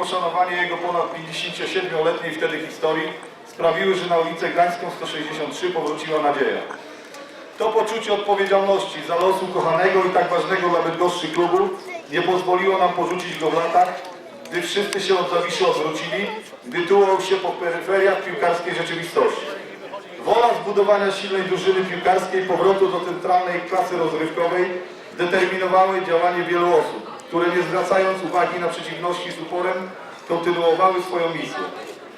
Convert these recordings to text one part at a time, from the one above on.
poszanowanie jego ponad 57-letniej wtedy historii sprawiły, że na ulicę Gdańską 163 powróciła nadzieja. To poczucie odpowiedzialności za los ukochanego i tak ważnego dla Bydgoszczy klubu nie pozwoliło nam porzucić go w latach, gdy wszyscy się od Zawiszy odwrócili, gdy tułał się po peryferiach piłkarskiej rzeczywistości. Wola zbudowania silnej drużyny piłkarskiej, powrotu do centralnej klasy rozrywkowej determinowały działanie wielu osób, które nie zwracając uwagi na przeciwności z uporem kontynuowały swoją misję.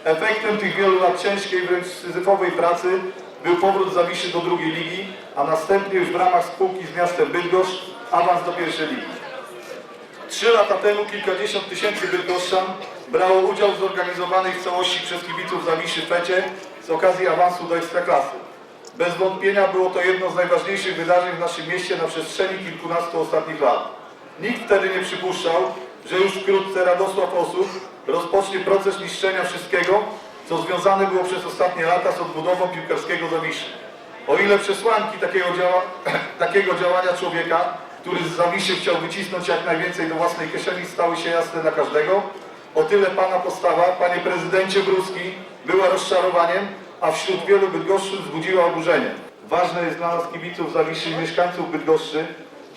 Efektem tych wielu lat ciężkiej, wręcz syzyfowej pracy był powrót Zawiszy do drugiej ligi, a następnie już w ramach spółki z miastem Bydgoszcz awans do pierwszej ligi. Trzy lata temu kilkadziesiąt tysięcy bydgoszczan brało udział w zorganizowanej w całości przez kibiców Zawiszy fecie z okazji awansu do Ekstraklasy. Bez wątpienia było to jedno z najważniejszych wydarzeń w naszym mieście na przestrzeni kilkunastu ostatnich lat. Nikt wtedy nie przypuszczał, że już wkrótce Radosław Osób rozpocznie proces niszczenia wszystkiego, co związane było przez ostatnie lata z odbudową piłkarskiego Zawiszy. O ile przesłanki takiego, działa, takiego działania człowieka, który z Zawiszy chciał wycisnąć jak najwięcej do własnej kieszeni, stały się jasne dla każdego, o tyle Pana postawa, Panie Prezydencie Bruski, była rozczarowaniem, a wśród wielu Bydgoszczyn wzbudziła oburzenie. Ważne jest dla nas kibiców Zawiszy i mieszkańców Bydgoszczy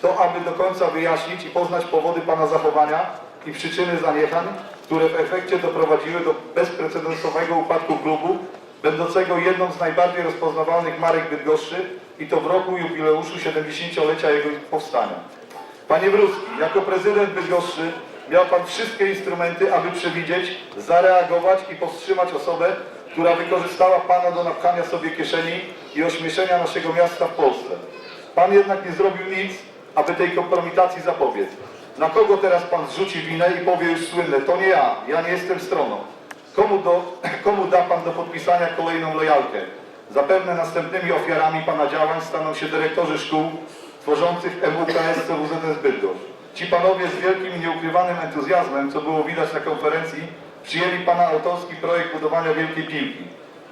to, aby do końca wyjaśnić i poznać powody Pana zachowania i przyczyny zaniechań, które w efekcie doprowadziły do bezprecedensowego upadku klubu, będącego jedną z najbardziej rozpoznawalnych marek Bydgoszczy i to w roku jubileuszu 70-lecia jego powstania. Panie Bruski, jako prezydent Bydgoszczy miał Pan wszystkie instrumenty, aby przewidzieć, zareagować i powstrzymać osobę, która wykorzystała Pana do napchania sobie kieszeni i ośmieszenia naszego miasta w Polsce. Pan jednak nie zrobił nic, aby tej kompromitacji zapobiec. Na kogo teraz Pan zrzuci winę i powie już słynne, to nie ja, ja nie jestem stroną. Komu, do, komu da Pan do podpisania kolejną lojalkę? Zapewne następnymi ofiarami Pana działań staną się dyrektorzy szkół tworzących MUKS CWZS Bydgoszcz. Ci panowie z wielkim i nieukrywanym entuzjazmem, co było widać na konferencji, przyjęli Pana autorski projekt budowania wielkiej piłki.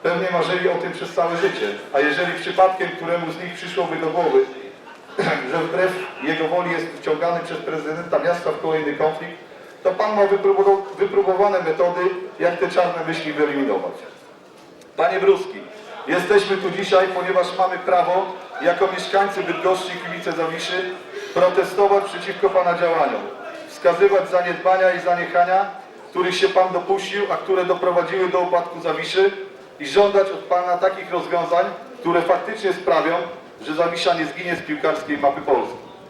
Pewnie marzyli o tym przez całe życie, a jeżeli przypadkiem któremu z nich przyszłoby do głowy, że wbrew jego woli jest wciągany przez prezydenta miasta w kolejny konflikt, to Pan ma wypróbowane metody, jak te czarne myśli wyeliminować. Panie Bruski, jesteśmy tu dzisiaj, ponieważ mamy prawo, jako mieszkańcy Bydgoszczy i kibice Zawiszy, protestować przeciwko Pana działaniom, wskazywać zaniedbania i zaniechania, których się Pan dopuścił, a które doprowadziły do upadku Zawiszy i żądać od Pana takich rozwiązań, które faktycznie sprawią, że Zawisza nie zginie z piłkarskiej mapy Polski.